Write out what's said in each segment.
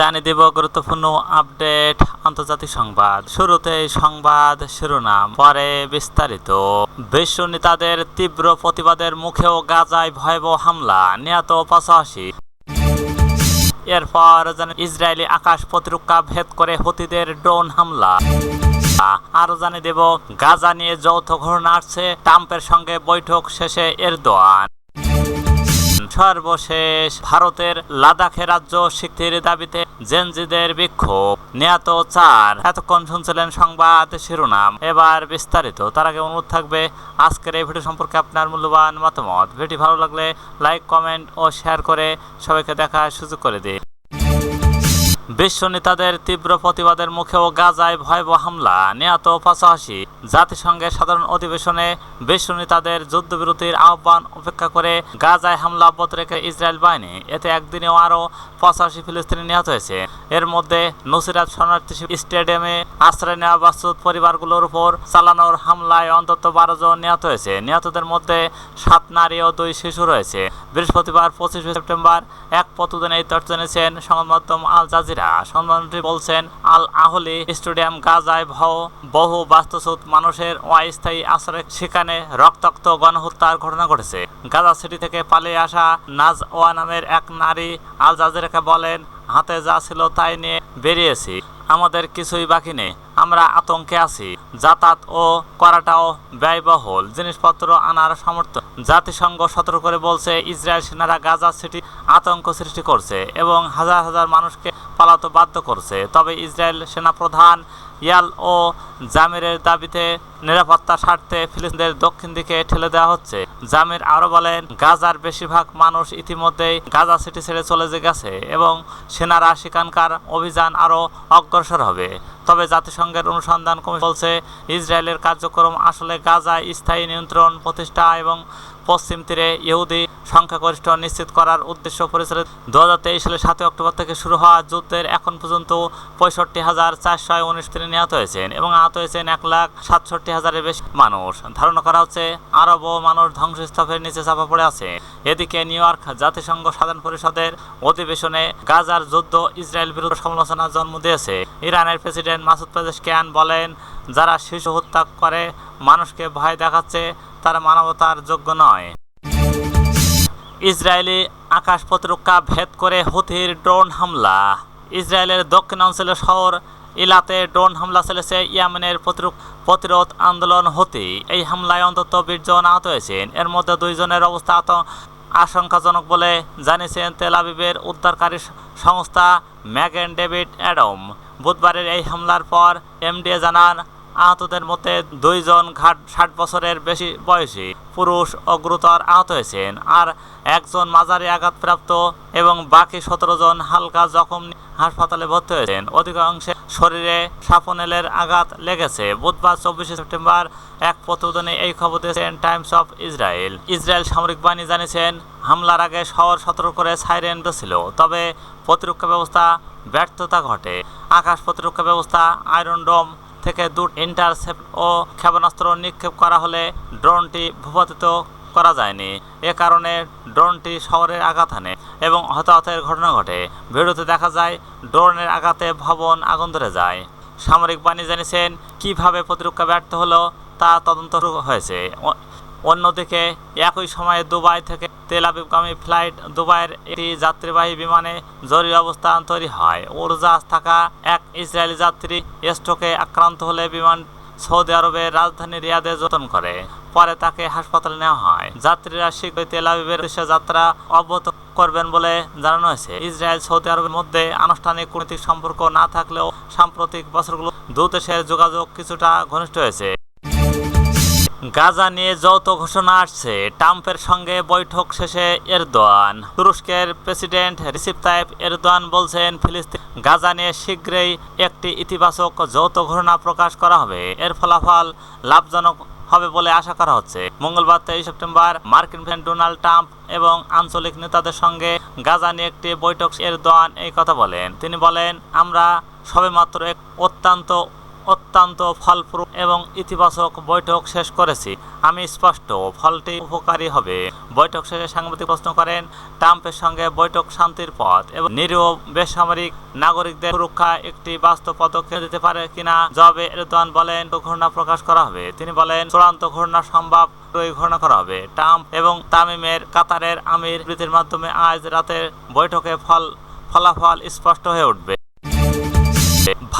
জানিয়ে দেব গুরুত্বপূর্ণ আপডেট আন্তর্জাতিক সংবাদ। শুরুতে সংবাদ শিরোনাম, পরে বিস্তারিত। বিশ্ব নেতাদের তীব্র প্রতিবাদের মুখেও গাজায় ভয়াবহ হামলা, নিহত পঁচাশি। এরপর ইসরায়েলি আকাশ প্রতিরক্ষা ভেদ করে হতিদের ড্রোন হামলা। আরও জানিয়ে দেব, গাজা নিয়ে যৌথ ঘটনা আসছে ট্রাম্পের সঙ্গে বৈঠক শেষে এরদোয়ান। সর্বশেষ, ভারতের লাদাখে রাজ্য স্বীকৃতির দাবিতে জেনজিদের বিক্ষোভ। নিহত চার এতক্ষণ শুনছিলেন সংবাদ শিরোনাম। এবার বিস্তারিত। তার আগে অনুরোধ থাকবে, আজকের এই ভিডিও সম্পর্কে আপনার মূল্যবান মতামত। ভিডিও ভালো লাগলে লাইক, কমেন্ট ও শেয়ার করে সবাইকে দেখার সুযোগ করে দিন। বিশ্ব নেতাদের তীব্র প্রতিবাদের মুখেও গাজায় ভয়াবহ হামলা, নিহত পঁচাশি। জাতিসংঘের সাধারণ অধিবেশনে বিশ্ব নেতাদের যুদ্ধবিরতির আহ্বান উপেক্ষা করে গাজায় হামলা অব্যাহত রেখে ইসরায়েল বাহিনী। এতে একদিনেও আরও পঁচাশি ফিলিস্তিনি নিহত হয়েছে। এর মধ্যে নসিরাত শরণার্থী স্টেডিয়ামে আশ্রয় নেওয়া বাস্তুত পরিবারগুলোর উপর চালানোর হামলায় অন্তত বারো জন নিহত হয়েছে। নিহতদের মধ্যে সাত নারী ও দুই শিশু রয়েছে। বৃহস্পতিবার পঁচিশে সেপ্টেম্বর এক প্রতিদিন এই তথ্য জানিয়েছেন সংবাদ মাধ্যম আল জাজিরা। সংবাদটি বলছেন, আল আহলে স্টেডিয়াম গাজায় ভও বহু বাস্তুচ্যুত মানুষের অস্থায়ী আশ্রয়। সেখানে রক্তাক্ত গণহত্যার ঘটনা ঘটেছে। গাজা সিটি থেকে পালিয়ে আসা নাজ ওয়া নামের এক নারী আল জাজিরাকে বলেন, হাতে যা ছিল তাই নিয়ে বেরিয়েছি। আমাদের কিছুই বাকি নেই। আমরা আতঙ্কে আছি। যাতায়াত ও করাটাও ব্যয়বহুল। জিনিসপত্র আনার সামর্থ্য। জাতিসংঘ সতর্ক করে বলছে, ইসরায়েল সেনারা গাজা সিটি আতঙ্ক সৃষ্টি করছে এবং হাজার হাজার মানুষকে পালাতে বাধ্য করছে। তবে ইসরায়েল সেনাপ্রধান ইয়াল ও জামিরের দাবিতে নিরাপত্তা স্বার্থে ফিলিস্তিনদের দক্ষিণ দিকে ঠেলে দেওয়া হচ্ছে। জামির আরও বলেন, গাজার বেশিরভাগ মানুষ ইতিমধ্যেই গাজা সিটি ছেড়ে চলে গেছে এবং সেনারা সেখানকার অভিযান আরও অগ্রসর হবে। তবে জাতিসংঘের অনুসন্ধান কমিশন বলছে ইসরায়েলের কার্যক্রম আসলে গাজায় স্থায়ী নিয়ন্ত্রণ প্রতিষ্ঠা এবং পশ্চিম তীরে ইহুদি সংখ্যাগরিষ্ঠ নিশ্চিত করার উদ্দেশ্য পরিচালিত। দু হাজার তেইশ সালের সাতই অক্টোবর থেকে শুরু হওয়া যুদ্ধের এখন পর্যন্ত পঁয়ষট্টি হাজার চারশো উনিশ তিনি নিহত হয়েছেন এবং আহত হয়েছেন এক লাখ সাতষট্টি হাজারের বেশি মানুষ। ধারণা করা হচ্ছে আরও বহু মানুষ ধ্বংসস্তূপের নিচে চাপা পড়ে আছে। এদিকে নিউ ইয়র্ক জাতিসংঘ সাধারণ পরিষদের অধিবেশনে গাজার যুদ্ধ ইসরায়েল বিরুদ্ধে সমালোচনার জন্ম দিয়েছে। ইরানের প্রেসিডেন্ট মাসুদ পেজেশকিয়ান বলেন, যারা শিশু হত্যা করে, মানুষকে ভয় দেখাচ্ছে তারা মানবতার যোগ্য নয়। ইসরায়েলি আকাশ প্রতিরক্ষা ভেদ করে হুথির ড্রোন হামলা। ইসরায়েলের দক্ষিণাঞ্চলের শহর ইলাতে ড্রোন হামলা চলেছে। ইয়ামেনের প্রতিরোধ আন্দোলন হতে। এই হামলায় অন্তত বিশ জন আহত হয়েছেন। এর মধ্যে দুইজনের অবস্থা আশঙ্কাজনক বলে জানিয়েছেন তেল আবিবের উদ্ধারকারী সংস্থা ম্যাগেন ডেভিড অ্যাডম। বুধবারের এই হামলার পর এমডিএ জানান আহতদের মধ্যে দুইজন ঘাট ষাট বছরের বেশি বয়সী পুরুষ ও গুরুতর আহত হয়েছেন, আর একজন মাঝারি আঘাতপ্রাপ্ত এবং বাকি সতেরো জন হালকা জখম হাসপাতালে ভর্তি হয়েছেন। অধিকাংশের শরীরে সাফনেলের আঘাত লেগেছে। বুধবার চব্বিশে সেপ্টেম্বর এক প্রতিবেদনে এই খবর দিয়েছেন টাইমস অফ ইসরায়েল। ইসরায়েল সামরিক বাহিনী জানিয়েছেন, হামলার আগে শহর সতর্ক করে সাইরেন ছিল তবে প্রতিরক্ষা ব্যবস্থা ব্যর্থতা ঘটে। আকাশ প্রতিরক্ষা ব্যবস্থা আয়রন ডোম থেকে দূর ইন্টারসেপ্ট ও ক্ষেপণাস্ত্র নিক্ষেপ করা হলে ড্রোনটি ভূপাতিত করা যায়নি। এ কারণে ড্রোনটি শহরের আঘাত আনে এবং হতাহতের ঘটনা ঘটে। ভিডিওতে দেখা যায়, ড্রোনের আঘাতে ভবন আগুন ধরে যায়। সামরিক বাহিনী জানিয়েছেন, কীভাবে প্রতিরক্ষা ব্যর্থ হলো তা তদন্ত হয়েছে। অন্যদিকে একই সময়ে দুবাই থেকে তেল আবিবগামী ফ্লাইট দুবাইয়ের একটি যাত্রীবাহী বিমানে জরুরি অবস্থান তৈরি হয়। উড়োজাহাজ থাকা এক ইসরায়েলি যাত্রী স্ট্রোকে আক্রান্ত হলে বিমান সৌদি আরবের রাজধানী রিয়াদে যতন করে। পরে তাকে হাসপাতালে নেওয়া হয়। যাত্রীরা শীঘ্রই তেল আবিবের উদ্দেশ্যে যাত্রা অব্যাহত করবেন বলে জানানো হয়েছে। ইসরায়েল সৌদি আরবের মধ্যে আনুষ্ঠানিক কূটনৈতিক সম্পর্ক না থাকলেও সাম্প্রতিক বছরগুলো দু দেশের যোগাযোগ কিছুটা ঘনিষ্ঠ হয়েছে। গাজা নিয়ে যৌথ ঘোষণা আসছে। ট্রাম্পের সঙ্গে বৈঠক শেষে এরদোয়ান। তুরস্কের প্রেসিডেন্ট রিসিপ তাইপ এরদোয়ান বলছেন, ফিলিস্তিন গাজা নিয়ে শীঘ্রই একটি ইতিবাচক যৌথ ঘোষণা প্রকাশ করা হবে। এর ফলাফল লাভজনক হবে বলে আশা করা হচ্ছে। মঙ্গলবার তেইশ সেপ্টেম্বর মার্কিন প্রেসিডেন্ট ডোনাল্ড ট্রাম্প এবং আঞ্চলিক নেতাদের সঙ্গে গাজা নিয়ে একটি বৈঠক, এরদোয়ান এই কথা বলেন। তিনি বলেন, আমরা সবেমাত্র এক অত্যন্ত অত্যন্ত ফলপ্রসূ এবং ইতিবাচক বৈঠক শেষ করেছি। আমি স্পষ্ট ফলটি উপকারী হবে। বৈঠক শেষে সাংবাদিক প্রশ্ন করেন, ট্রাম্পের সঙ্গে বৈঠক শান্তির পথ এবং নিরীহ বেসামরিক নাগরিকদের সুরক্ষা একটি বাস্তব পদক্ষেপ দিতে পারে কিনা জবাবে এরদোয়ান বলেন ঘটনা প্রকাশ করা হবে। তিনি বলেন, চূড়ান্ত ঘটনা সম্ভব ঘোষণা করা হবে। ট্রাম্প এবং তামিমের কাতারের আমির বিবৃতির মাধ্যমে আজ রাতের বৈঠকে ফল, ফলাফল স্পষ্ট হয়ে উঠবে।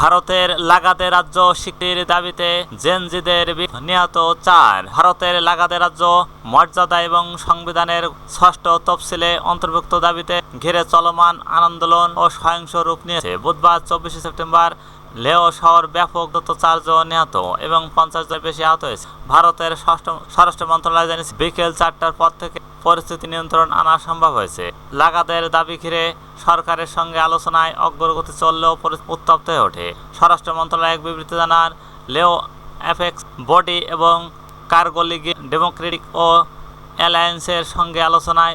ভারতের লাগাতে রাজ্য স্বীকৃতির দাবিতে জেনজিদের নিহত চার। ভারতের লাগাতে রাজ্য মর্যাদা এবং সংবিধানের ষষ্ঠ তফসিলে অন্তর্ভুক্ত দাবিতে ঘিরে চলমান আন্দোলন ও সহিংস রূপ নিয়েছে। বুধবার চব্বিশে সেপ্টেম্বর লেও শহর ব্যাপক দত্ত চারজন নিহত এবং পঞ্চাশ জন বেশি আহত হয়েছে। ভারতের স্বরাষ্ট্র মন্ত্রণালয় জানিয়েছে, বিকেল চারটার পর থেকে পরিস্থিতি নিয়ন্ত্রণ আনা সম্ভব হয়েছে। লাগাতের দাবি ঘিরে সরকারের সঙ্গে আলোচনায় অগ্রগতি চললেও উত্তপ্ত হয়ে ওঠে। স্বরাষ্ট্র মন্ত্রণালয় এক বিবৃতি জানান, লেও অ্যাপেক্স বডি এবং কার্গো লিগ ডেমোক্রেটিক ও অ্যালায়েন্সের সঙ্গে আলোচনায়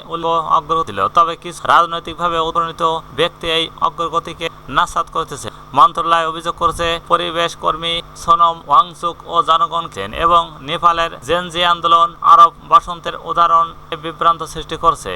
অগ্রগতি ছিল। তবে কিছু রাজনৈতিকভাবে উপনীত ব্যক্তি এই অগ্রগতিকে নাসাদ করতেছে। মন্ত্রণালয় অভিযোগ করছে, পরিবেশ কর্মী সোনম ওয়াংসুক ও জনগণকে এবং নেপালের জেনজি আন্দোলন আরব বসন্তের উদাহরণ বিভ্রান্ত সৃষ্টি করছে।